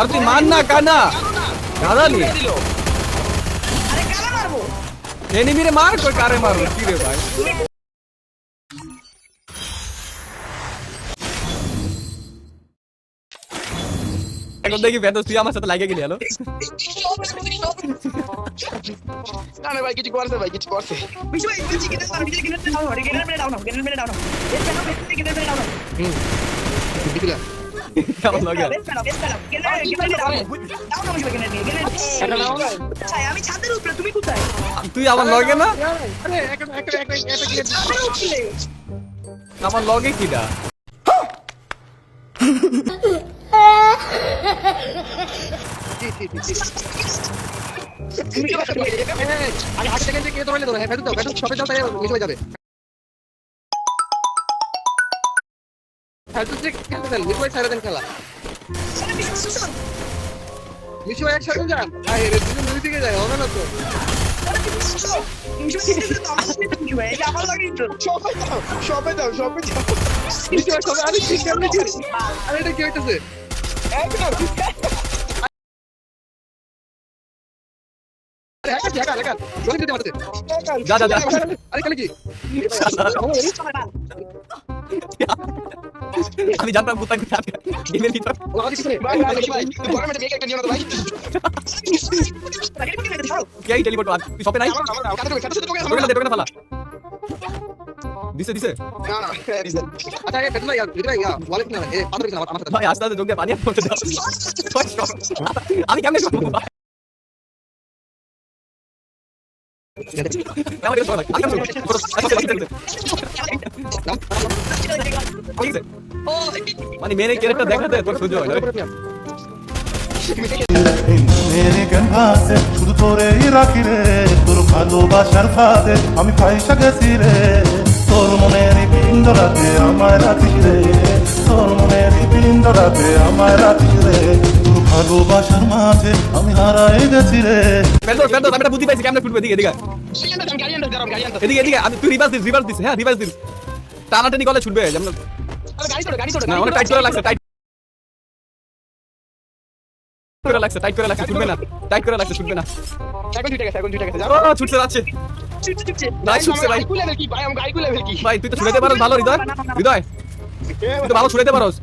আর তুই মান না কানা কারা মারবো এনিমিরে মার কই কারে মারো কি রে ভাই? এখন দেখি বেদস তুই আমার সাথে লাগে গেলি হ্যালো? না না ভাই কিছু করছে ভাই কিছু করছে বিশু ভাই মারো গেনের মেরে গেনের মেরে বেশ মেরে আচ্ছা আমি তুই আমার লগে না আরে একটা একটা একটা একটা ক্লিয়ার ছাদের উপরে আমার লগে কি করছ আগে আগে সেকেন্ড থেকে ধরলে ধরো হ্যাঁ ফেটু দাও ফেটু সবে দাও তাই হয়ে যাবে দেন ছেড়ে দেন খেলা। একসাথে যান। আরে তুমি দুই দিকে যায় হবে না তো? সবাই দাও সবাই দাও সবাই দাও সবাই আরে ঠিক কেমনে আরে এটা কি হইতাছে? একদম আরে একটা জায়গা লাগা জলদি দিতে পারতে যা যা যা। আরে কালে কি? আমি জানতাম কোথায় কোথায় গেমের ভিতর। ও আদি কিছু নেই ভাই ভাই ভাই গরমে মেয়ে একটা নিও না ভাই। লাগে কি মেরে ছাড়ো কে এই টেলিপোর্ট তুই সবে নাই? আমার আমার কাটে কাটে কাটে টোকেন দে টোকেন ফালা। দিছে দিছে। না না আচ্ছা এই পেটলা ইয়ার ভিতরে ইয়া ওয়ালেট না এ পাথর কিছু আমার আমার ভাই আস্তে আস্তে যোগ পানি পড়তে দাও। আমি কেমনে করব ভাই? আমার মানে মেরে ক্যারেক্টার দেখাতে তোর সহ্য হয় মেরে ক্যানভাসে শুধু তোরেই রাখি রে তোর ভালোবাসার ফাঁদে আমি ফাইসা গেছি রে তোর মনের পিণ্ডরাতে আমায় রাখিস রে তোর মনের পিণ্ডরাতে আমায় রাখিস রে তোর ভালোবাসার মাঝে আমি হারাই গেছি রে আমি একটা বুদ্ধি পাইছি কেমনে ফুটবে এদিকে এদিকে। এদিকে এদিকে আমি তুই রিভার্স দিস রিভার্স দিস। হ্যাঁ রিভার্স দিস। টানাটানি করলে ছুটবে যেমন না অনেক টাইট করে লাগছে টাইট করে লাগছে টাইট করে লাগছে ছুটবে না টাইট করে লাগছে শুনবে না এখন দুইটা গেছে এখন দুইটা গেছে ও ছুটছে যাচ্ছে ভাই ছুটছে ভাই ভাই তুই তো ছুটাইতে ভালো হৃদয় হৃদয় তুই তো ভালো ছুটাইতে পারোস